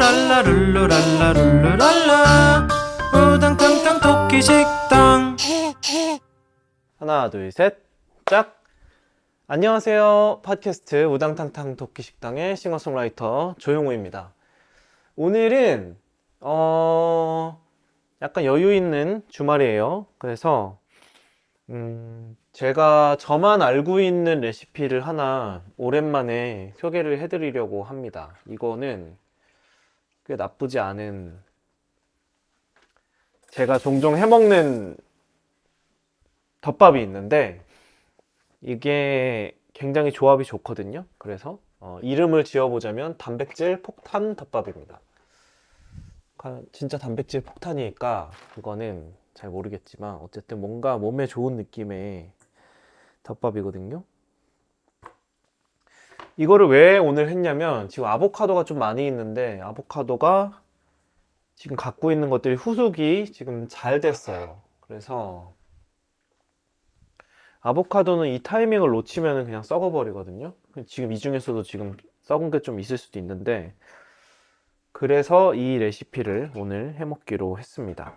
룰루랄라 룰루랄라 룰루랄라 우당탕탕 토끼 식당 하나, 둘, 셋, 짝! 안녕하세요. 팟캐스트 우당탕탕 도끼 식당의 싱어송라이터 조용우입니다. 오늘은, 어, 약간 여유 있는 주말이에요. 그래서, 음, 제가 저만 알고 있는 레시피를 하나 오랜만에 소개를 해드리려고 합니다. 이거는 꽤 나쁘지 않은, 제가 종종 해먹는 덮밥이 있는데 이게 굉장히 조합이 좋거든요. 그래서 어, 이름을 지어보자면 단백질 폭탄 덮밥입니다. 가- 진짜 단백질 폭탄이니까 그거는 잘 모르겠지만 어쨌든 뭔가 몸에 좋은 느낌의 덮밥이거든요. 이거를 왜 오늘 했냐면 지금 아보카도가 좀 많이 있는데 아보카도가 지금 갖고 있는 것들이 후숙이 지금 잘 됐어요. 그래서 아보카도는 이 타이밍을 놓치면 그냥 썩어버리거든요. 지금 이 중에서도 지금 썩은 게 좀 있을 수도 있는데, 그래서 이 레시피를 오늘 해먹기로 했습니다.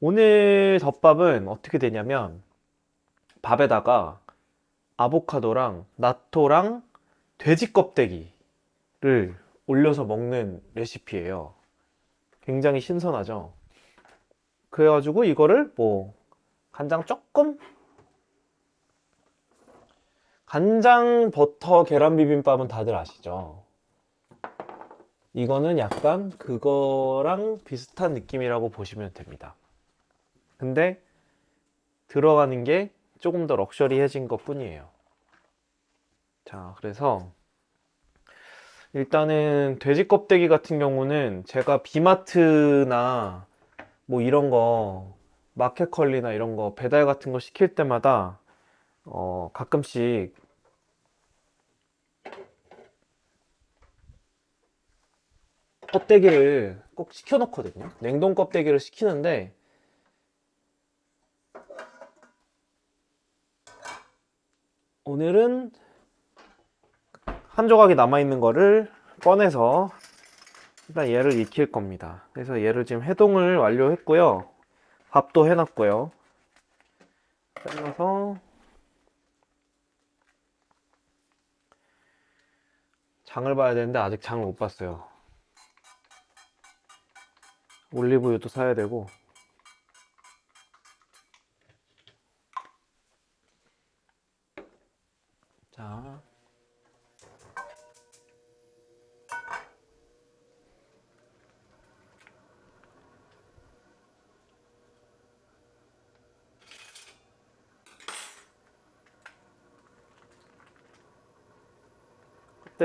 오늘 덮밥은 어떻게 되냐면, 밥에다가 아보카도랑 나토랑 돼지 껍데기를 올려서 먹는 레시피예요. 굉장히 신선하죠? 그래가지고 이거를 뭐, 간장 조금 간장 버터 계란 비빔밥은 다들 아시죠? 이거는 약간 그거랑 비슷한 느낌이라고 보시면 됩니다. 근데 들어가는 게 조금 더 럭셔리해진 것 뿐이에요. 자, 그래서 일단은 돼지 껍데기 같은 경우는 제가 비마트나 뭐 이런 거 마켓컬리나 이런 거 배달 같은 거 시킬 때마다 어, 가끔씩 껍데기를 꼭 시켜놓거든요. 냉동 껍데기를 시키는데 오늘은 한 조각이 남아있는 거를 꺼내서 일단 얘를 익힐 겁니다. 그래서 얘를 지금 해동을 완료했고요. 밥도 해놨고요. 잘라서 장을 봐야 되는데 아직 장을 못 봤어요. 올리브유도 사야 되고. 자.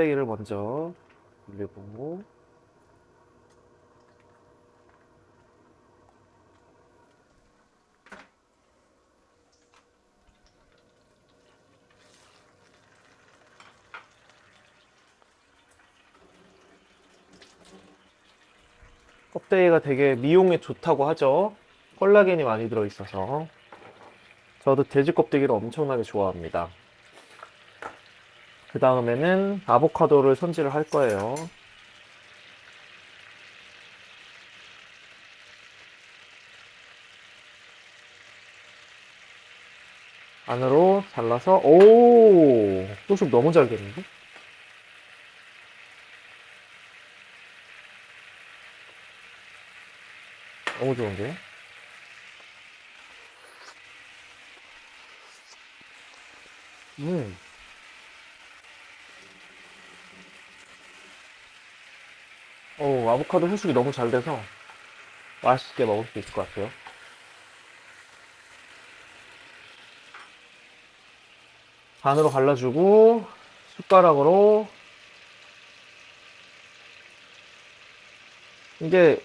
껍데기를 먼저 올리고 껍데기가 되게 미용에 좋다고 하죠. 콜라겐이 많이 들어있어서 저도 돼지 껍데기를 엄청나게 좋아합니다. 그 다음에는 아보카도를 손질을 할 거예요. 안으로 잘라서 오 소식 너무 잘 됐는데? 너무 좋은데요? 음. 어, 아보카도 해수이 너무 잘 돼서 맛있게 먹을 수 있을 것 같아요. 반으로 갈라주고 숟가락으로 이게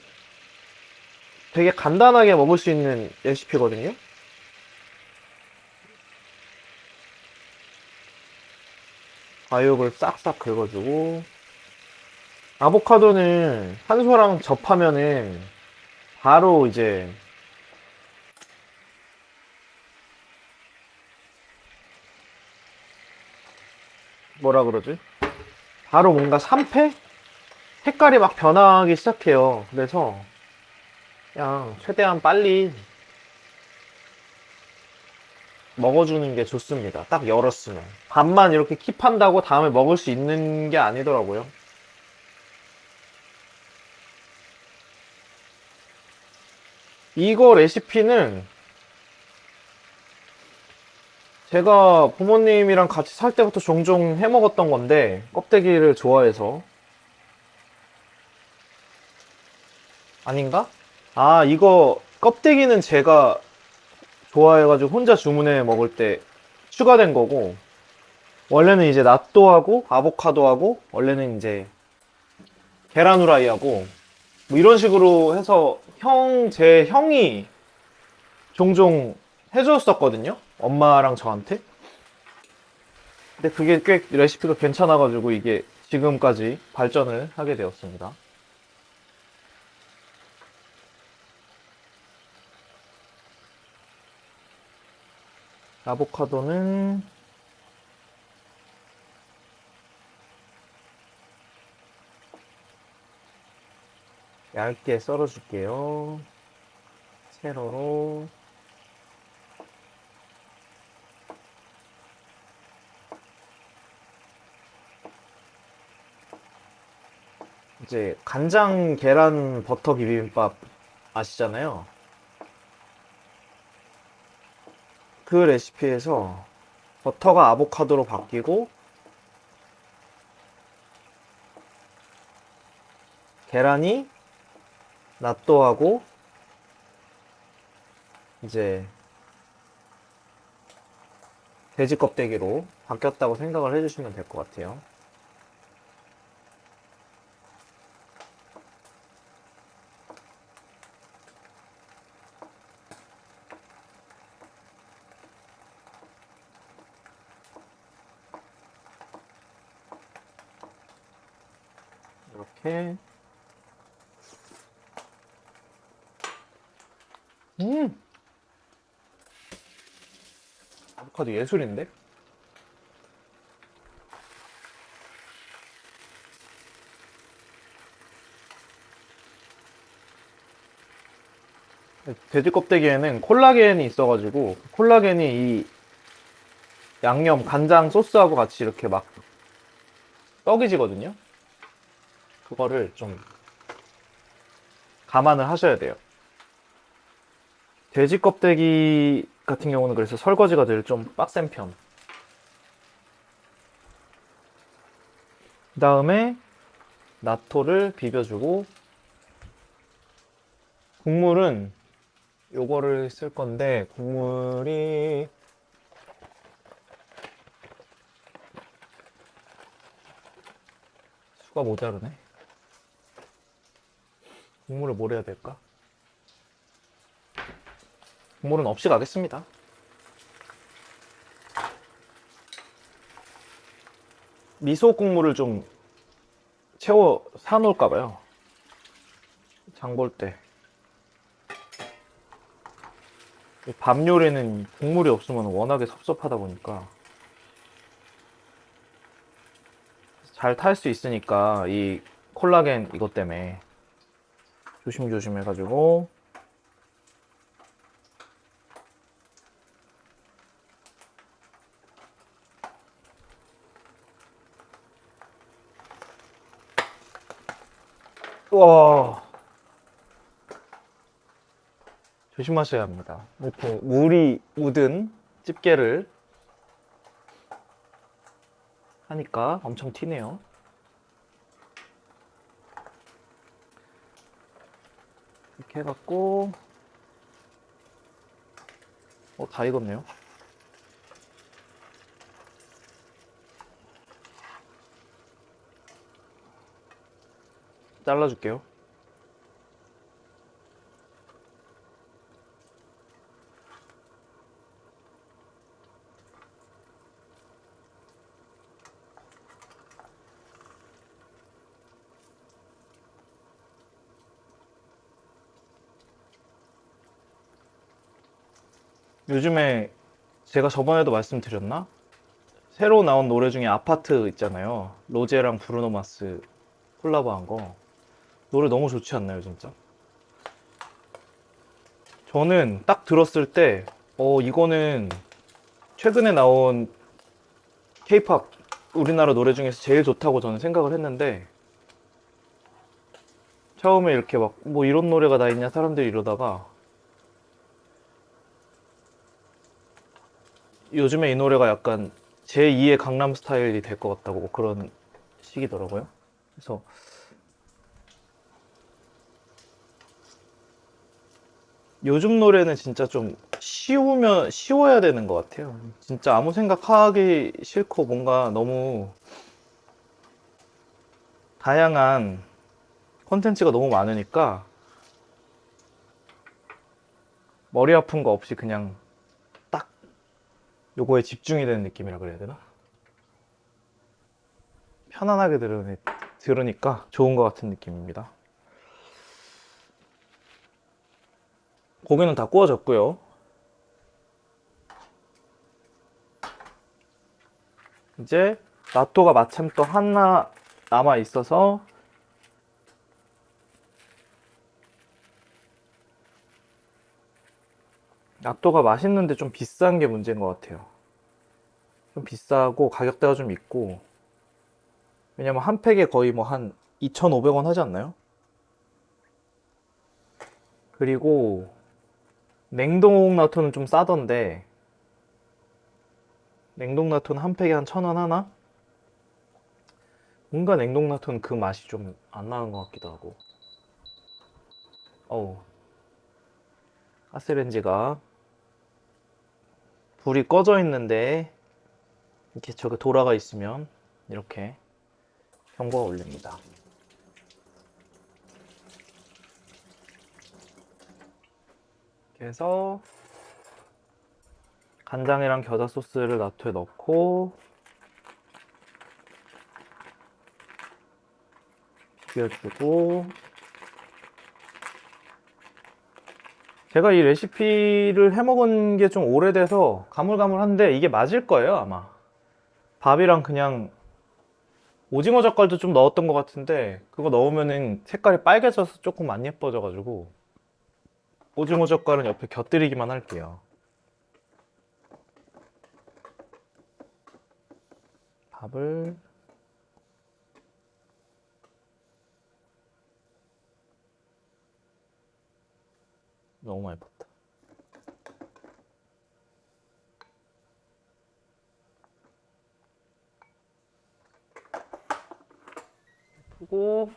되게 간단하게 먹을 수 있는 레시피거든요. 과육을 싹싹 긁어주고 아보카도는 산소랑 접하면은 바로 이제 뭐라 그러지? 바로 뭔가 산패? 색깔이 막 변하기 시작해요. 그래서 그냥 최대한 빨리 먹어주는 게 좋습니다. 딱 열었으면. 밥만 이렇게 킵한다고 다음에 먹을 수 있는 게 아니더라고요. 이거 레시피는 제가 부모님이랑 같이 살 때부터 종종 해 먹었던 건데 껍데기를 좋아해서 아닌가? 아 이거 껍데기는 제가 좋아해가지고 혼자 주문해 먹을 때 추가된 거고 원래는 이제 낫또하고 아보카도하고 원래는 이제 계란 후라이하고 뭐 이런 식으로 해서 형, 제 형이 종종 해줬었거든요. 엄마랑 저한테. 근데 그게 꽤 레시피가 괜찮아가지고 이게 지금까지 발전을 하게 되었습니다. 아보카도는 얇게 썰어줄게요. 세로로. 이제 간장 계란 버터 비빔밥 아시잖아요. 그 레시피에서 버터가 아보카도로 바뀌고 계란이 낫또하고 이제 돼지 껍데기로 바뀌었다고 생각을 해주시면 될 것 같아요. 이렇게 음 아보카도 예술인데? 돼지 껍데기에는 콜라겐이 있어가지고 콜라겐이 이 양념 간장 소스하고 같이 이렇게 막 떡이지거든요. 그거를 좀 감안을 하셔야 돼요. 돼지 껍데기 같은 경우는 그래서 설거지가 늘 좀 빡센 편. 그 다음에 나토를 비벼주고 국물은 요거를 쓸 건데 국물이 수가 모자르네. 국물을 뭘 해야 될까? 국물은 없이 가겠습니다. 미소 국물을 좀 채워 사놓을까 봐요. 장 볼 때. 이밥 요리는 국물이 없으면 워낙에 섭섭하다 보니까 잘 탈 수 있으니까 이 콜라겐 이것 때문에 조심조심 해가지고 와 조심하셔야 합니다. 이렇게 물이 묻은 집게를 하니까 엄청 튀네요. 이렇게 해갖고 어, 다 익었네요. 잘라줄게요. 요즘에 제가 저번에도 말씀드렸나? 새로 나온 노래 중에 아파트 있잖아요. 로제랑 브루노 마스 콜라보한 거 노래 너무 좋지 않나요, 진짜? 저는 딱 들었을 때, 어, 이거는 최근에 나온 케이팝 우리나라 노래 중에서 제일 좋다고 저는 생각을 했는데, 처음에 이렇게 막, 뭐 이런 노래가 다 있냐 사람들이 이러다가, 요즘에 이 노래가 약간 제2의 강남 스타일이 될 것 같다고 그런 식이더라고요. 그래서 요즘 노래는 진짜 좀 쉬우면 쉬워야 되는 것 같아요. 진짜 아무 생각하기 싫고 뭔가 너무 다양한 콘텐츠가 너무 많으니까 머리 아픈 거 없이 그냥 딱 요거에 집중이 되는 느낌이라 그래야 되나? 편안하게 들으니, 들으니까 좋은 것 같은 느낌입니다. 고기는 다 구워졌고요. 이제 나토가 마침 또 하나 남아 있어서 나토가 맛있는데 좀 비싼 게 문제인 것 같아요. 좀 비싸고 가격대가 좀 있고 왜냐면 한 팩에 거의 뭐 한 2,500원 하지 않나요? 그리고 냉동 나토는 좀 싸던데 냉동 나토는 한 팩에 한 1,000원 하나? 뭔가 냉동 나토는 그 맛이 좀 안 나는 것 같기도 하고 어우 가스레인지가 불이 꺼져 있는데 이렇게 저기 돌아가 있으면 이렇게 경고가 울립니다. 그래서 간장이랑 겨자 소스를 나토에 넣고 비벼주고. 제가 이 레시피를 해먹은 게 좀 오래돼서 가물가물한데 이게 맞을 거예요 아마. 밥이랑 그냥 오징어 젓갈도 좀 넣었던 것 같은데 그거 넣으면은 색깔이 빨개져서 조금 안 예뻐져가지고 오징어 젓갈은 옆에 곁들이기만 할게요. 밥을 너무 많이 붓다. 푸고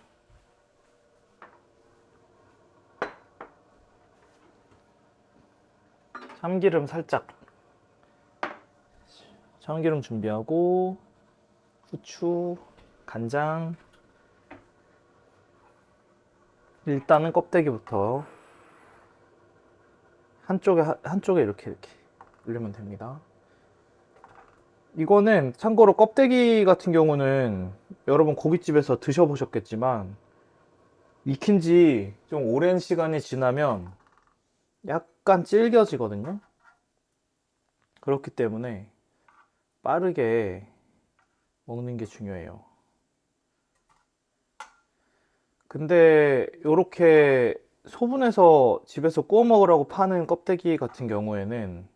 참기름 살짝 참기름 준비하고 후추 간장 일단은 껍데기부터 한쪽에 하- 한쪽에 이렇게 이렇게 올리면 됩니다. 이거는 참고로 껍데기 같은 경우는 여러분 고깃집에서 드셔보셨겠지만 익힌 지 좀 오랜 시간이 지나면 약 간 질겨지거든요. 그렇기 때문에 빠르게 먹는 게 중요해요. 근데 이렇게 소분해서 집에서 구워 먹으라고 파는 껍데기 같은 경우에는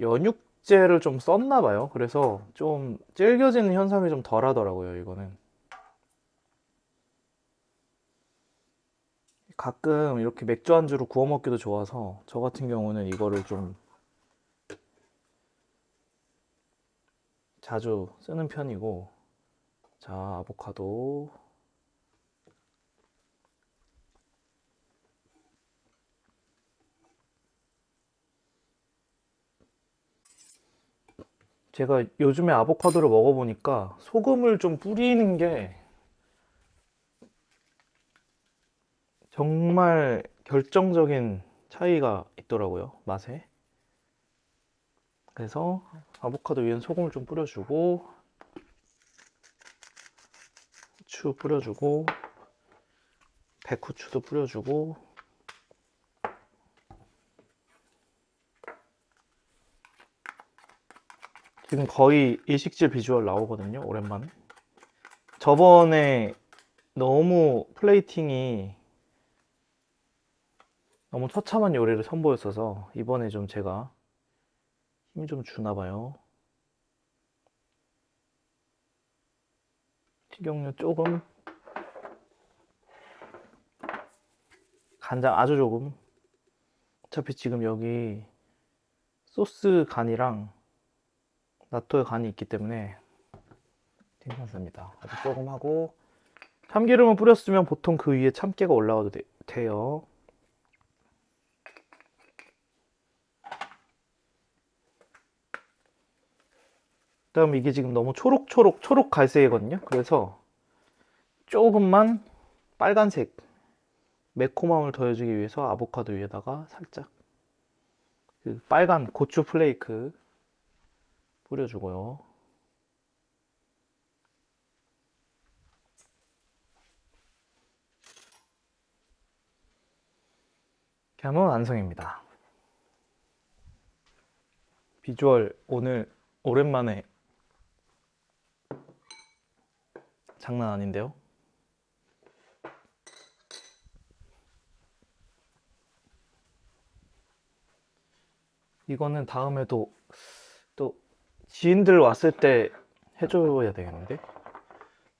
연육 제를 좀 썼나 봐요. 그래서 좀 질겨지는 현상이 좀 덜 하더라고요, 이거는. 가끔 이렇게 맥주 안주로 구워 먹기도 좋아서 저 같은 경우는 이거를 좀 자주 쓰는 편이고 자, 아보카도. 제가 요즘에 아보카도를 먹어보니까 소금을 좀 뿌리는 게 정말 결정적인 차이가 있더라고요, 맛에. 그래서 아보카도 위엔 소금을 좀 뿌려주고, 후추 뿌려주고, 백후추도 뿌려주고, 지금 거의 일식집 비주얼 나오거든요, 오랜만에. 저번에 너무 플레이팅이 너무 처참한 요리를 선보였어서 이번에 좀 제가 힘 좀 주나 봐요. 식용유 조금, 간장 아주 조금. 어차피 지금 여기 소스 간이랑 나토의 간이 있기 때문에 괜찮습니다. 아주 조금 하고 참기름을 뿌렸으면 보통 그 위에 참깨가 올라와도 돼, 돼요. 그 다음 이게 지금 너무 초록초록 초록 갈색이거든요. 그래서 조금만 빨간색 매콤함을 더해주기 위해서 아보카도 위에다가 살짝 그 빨간 고추 플레이크 뿌려주고요. 이렇게 하면 완성입니다. 비주얼 오늘 오랜만에 장난 아닌데요? 이거는 다음에도 또 지인들 왔을 때 해줘야 되겠는데?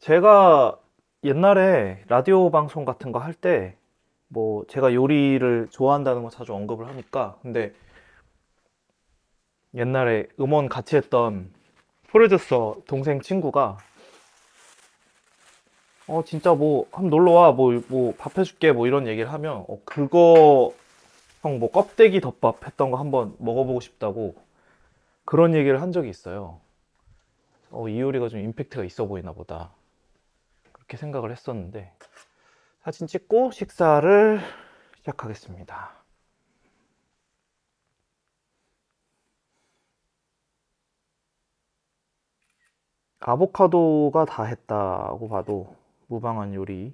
제가 옛날에 라디오 방송 같은 거 할 때 뭐 제가 요리를 좋아한다는 거 자주 언급을 하니까 근데 옛날에 음원 같이 했던 프로듀서 동생 친구가 어 진짜 뭐 한번 놀러 와 뭐 뭐 밥 해줄게 뭐 이런 얘기를 하면 어 그거 형 뭐 껍데기 덮밥 했던 거 한번 먹어보고 싶다고 그런 얘기를 한 적이 있어요. 어 이 요리가 좀 임팩트가 있어 보이나 보다 그렇게 생각을 했었는데 사진 찍고 식사를 시작하겠습니다. 아보카도가 다 했다고 봐도 무방한 요리.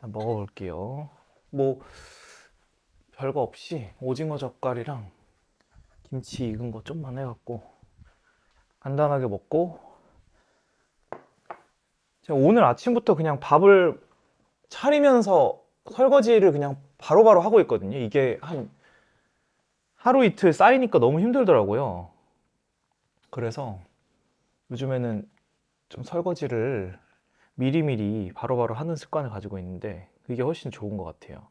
먹어볼게요. 뭐 별거 없이 오징어 젓갈이랑 김치 익은 거 좀만 해갖고 간단하게 먹고 제가 오늘 아침부터 그냥 밥을 차리면서 설거지를 그냥 바로바로 하고 있거든요. 이게 한 하루 이틀 쌓이니까 너무 힘들더라고요. 그래서 요즘에는 좀 설거지를 미리미리 바로바로 하는 습관을 가지고 있는데 그게 훨씬 좋은 것 같아요.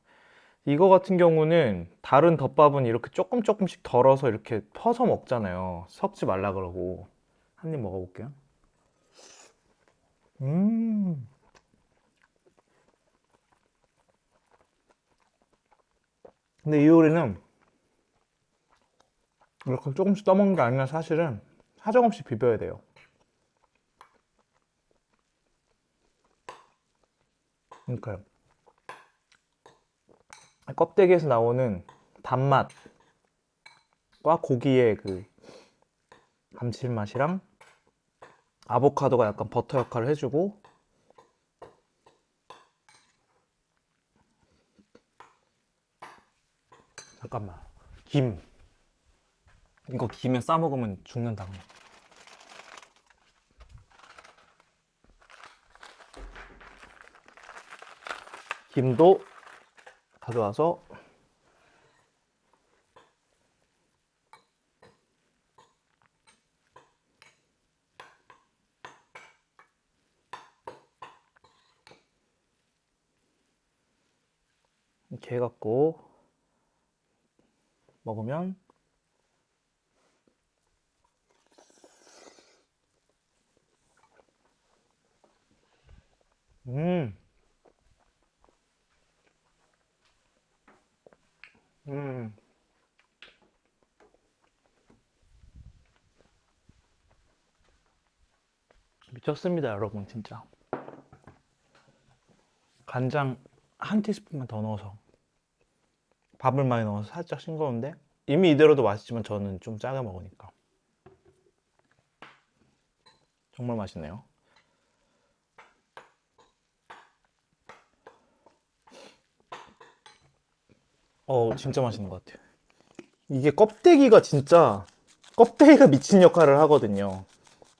이거 같은 경우는 다른 덮밥은 이렇게 조금 조금씩 덜어서 이렇게 퍼서 먹잖아요. 섞지 말라 그러고 한 입 먹어볼게요. 음. 근데 이 요리는 이렇게 조금씩 떠먹는 게 아니라 사실은 사정없이 비벼야 돼요. 그러니까요. 껍데기에서 나오는 단맛과 고기의 그 감칠맛이랑 아보카도가 약간 버터 역할을 해주고 잠깐만 김 이거 김에 싸 먹으면 죽는다. 김도 가져와서 이렇게 해갖고 먹으면 음. 음. 미쳤습니다, 여러분, 진짜. 간장 한 티스푼만 더 넣어서 밥을 많이 넣어서 살짝 싱거운데 이미 이대로도 맛있지만 저는 좀 짜게 먹으니까 정말 맛있네요. 어, 진짜 맛있는 것 같아요. 이게 껍데기가 진짜 껍데기가 미친 역할을 하거든요.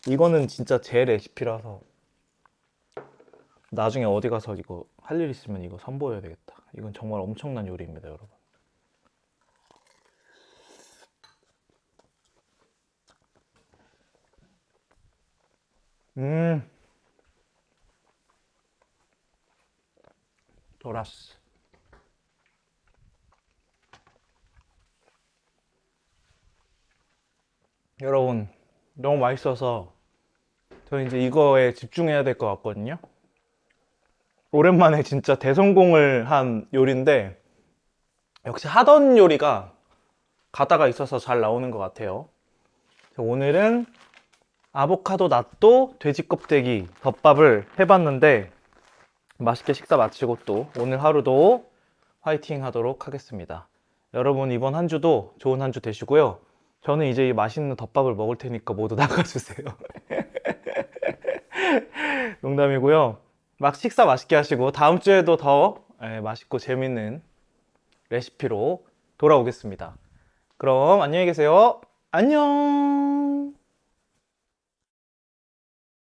이거는 진짜 제 레시피라서 나중에 어디 가서 이거 할 일 있으면 이거 선보여야 되겠다. 이건 정말 엄청난 요리입니다, 여러분. 음. 돌았어. 여러분, 너무 맛있어서 저 이제 이거에 집중해야 될 것 같거든요. 오랜만에 진짜 대성공을 한 요리인데 역시 하던 요리가 가다가 있어서 잘 나오는 것 같아요. 오늘은 아보카도 낫또 돼지 껍데기 덮밥을 해봤는데 맛있게 식사 마치고 또 오늘 하루도 화이팅 하도록 하겠습니다. 여러분 이번 한 주도 좋은 한 주 되시고요. 저는 이제 이 맛있는 덮밥을 먹을 테니까 모두 나가주세요. 농담이고요. 막 식사 맛있게 하시고 다음 주에도 더 예, 맛있고 재밌는 레시피로 돌아오겠습니다. 그럼 안녕히 계세요. 안녕.